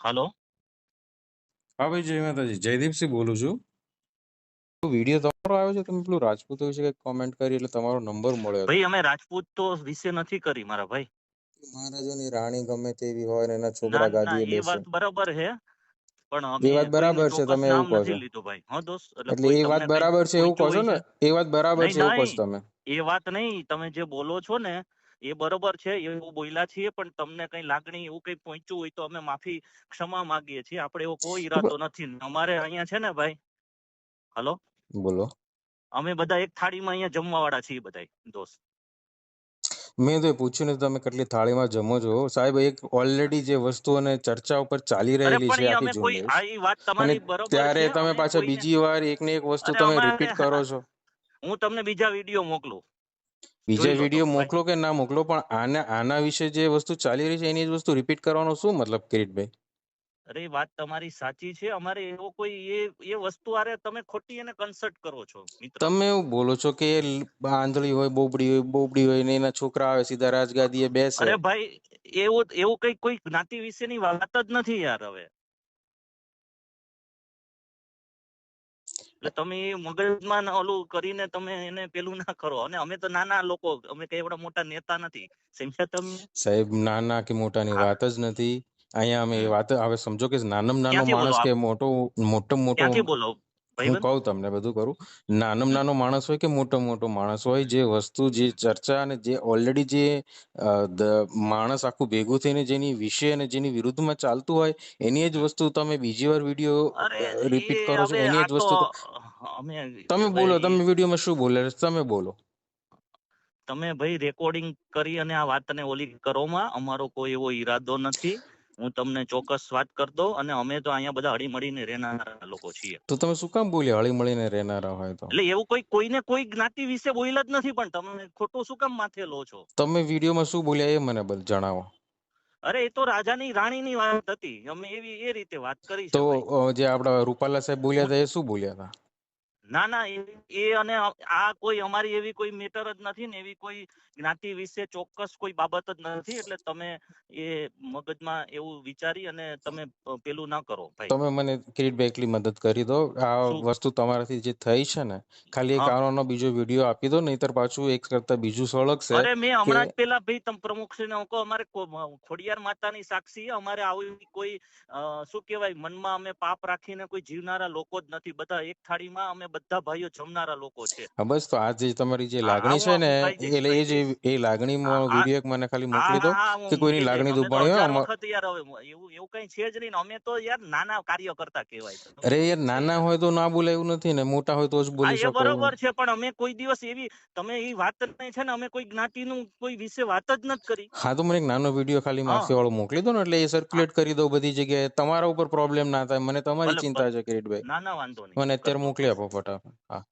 હાલો હા ભાઈ જય માતાજી. જયદીપસિંહ બોલું છું. વીડિયો તમારો આવ્યો છે તમે પેલું રાજપૂત વિશે કંઈક કોમેન્ટ કરી એટલે તમારો નંબર મળ્યો ભાઈ અમે રાજપૂત તો વિશે નથી કરી મારા ભાઈ. મહારાજોની રાણી ગમે તેવી હોય ને એના છોકરા ગાદીએ એ વાત બરાબર છે પણ એ વાત બરાબર છે તમે એવું કહો છો. લીધું ભાઈ. હા દોસ્ત એટલે એ વાત બરાબર છે એવું કહો છો ને? એ વાત બરાબર છે એવું કહો છો તમે. એ વાત નહીં તમે જે બોલો છો ને એ બરોબર છે એવું બોલ્યા છીએ પણ તમને કઈ લાગણી એવું કઈ પહોંચ્યું હોય તો અમે માફી ક્ષમા માંગીએ છીએ. આપણે એવો કોઈ ઈરાદો નથી. અમારે અહીંયા છે ને ભાઈ? હલો? બોલો. અમે બધા એક થાળીમાં અહીંયા જમવા વાળા છીએ બધા દોસ્ત. મેં તો પૂછ્યું નથી તમે કેટલી થાળીમાં જમો છો? સાહેબ એક ઓલરેડી જે વસ્તુ અને ચર્ચા ઉપર ચાલી રહેલી છે આખી ઝુંબેશ ત્યારે તમે પાછા બીજી વાર એક ને એક વસ્તુ તમે રિપીટ કરો છો. હું તમને બીજા વીડિયો મોકલું. બીજા વીડિયો મોકલો કે ના મોકલો પણ આના આના વિશે જે વસ્તુ ચાલી રહી છે એની જ વસ્તુ રિપીટ કરવાનો શું મતલબ કિરીટભાઈ? અરે વાત તમારી સાચી છે. અમારે એવો કોઈ એ એ વસ્તુ આરે તમે ખોટી એને કન્સર્ટ કરો છો મિત્ર. તમે એવું બોલો છો કે આંધળી હોય બોબડી હોય બોબડી હોય ને એના છોકરા આવે સીધા રાજગાદીએ બેસે. અરે ભાઈ એવું એવું કઈ કોઈ જ્ઞાતિ વિશેની વાત જ નથી યાર હવે. એટલે તમે મગજમાં ન ઓલું કરીને તમે એને પેલું ના કરો. અને અમે તો નાના લોકો અમે કઈ એવડા મોટા નેતા નથી. સમજ્યા તમે? સાહેબ નાના કે મોટાની વાત જ નથી. અહીંયા અમે વાત હવે સમજો કે નાનામાં નાનો માણસ કે મોટો મોટો મોટો ક્યાંથી બોલો? હું કહું તમને બધું કરું. નાનામાં નાનો માણસ હોય કે મોટો મોટો માણસ હોય જે વસ્તુ જે ચર્ચા અને જે ઓલરેડી જે માણસ આખું ભેગું થઈને જેની વિશે અને જેની વિરુદ્ધમાં ચાલતું હોય એની જ વસ્તુ તમે બીજી વાર વીડિયો રિપીટ કરો છો એની જ વસ્તુ તમે બોલો તમે વિડીયોમાં શું બોલે તમે બોલો. તમે ભાઈ રેકોર્ડિંગ કરી અને આ વાતને ઓલી કરોમાં અમારો કોઈ એવો ઈરાદો નથી. હું તમને ચોક્કસ વાત કરતો અને અમે તો અહીંયા બધા હળી મળીને રહેનારા લોકો છીએ. તો તમે શું કામ બોલ્યા? હળી મળીને રહેનારા હોય તો. એટલે એવું કોઈ કોઈને કોઈ જ્ઞાતિ વિશે બોલ્યા જ નથી પણ તમે ખોટું શું કામ માથે લો છો? તમે વિડીયોમાં શું બોલ્યા એ મને જણાવો. અરે એ તો રાજાની રાણીની વાત હતી. અમે એવી એ રીતે વાત કરી તો જે આપડા રૂપાલા સાહેબ બોલ્યા હતા એ શું બોલ્યા હતા? ના ના એ- અને આ કોઈ અમારી એવી કોઈ મેટર જ નથી ને એવી કોઈ જ્ઞાતિ વિશે ચોક્કસ કોઈ બાબત જ નથી એટલે તમે એ મગજમાં એવું વિચારી અને તમે પેલું ના કરો ભાઈ. તમે મને કિરીટભાઈ એકલી મદદ કરી દો. આ વસ્તુ તમારાથી જે થઈ છે ને ખાલી એક આનો બીજો વીડિયો આપી દો નહીતર પાછું એક કરતા બીજું સળગશે અરે મેં હમણાં જ પેલા ભાઈ તમે પ્રમુખશ્રીને હું કહું અમારે ખોડિયાર માતાની સાક્ષી અમારે આવી કોઈ શું કહેવાય મનમાં અમે પાપ રાખીને કોઈ જીવનારા લોકો જ નથી. બધા એક થાળીમાં અમે બધા ભાઈઓ જમનારા લોકો છે. બસ તો આ જે તમારી જે લાગણી છે ને એટલે એ જે એ લાગણીમાં હા મને ખાલી મોકલી દો કે કોઈની લાગણી દુભાણી હોય વખત યાર હવે એવું એવું કઈ છે જ નહીં અમે તો યાર નાના કાર્ય કરતા કહેવાય અરે યાર નાના હોય તો ના બોલાય એવું નથી ને મોટા હોય તો જ બોલી શકો. બરોબર છે પણ અમે કોઈ દિવસ એવી તમે એ વાત નહીં છે ને અમે કોઈ જ્ઞાતિનું કોઈ વિશે વાત જ નથી કરી. હા તો મને એક નાનો વીડિયો ખાલી માફી વાળો મોકલી દો ને એટલે એ સર્ક્યુલેટ કરી દો બધી જગ્યાએ. તમારા ઉપર પ્રોબ્લેમ ના થાય મને તમારી ચિંતા છે કિરીટભાઈ. ના ના વાંધો નહીં. મને અત્યારે મોકલી આપો ફટાફટ. હા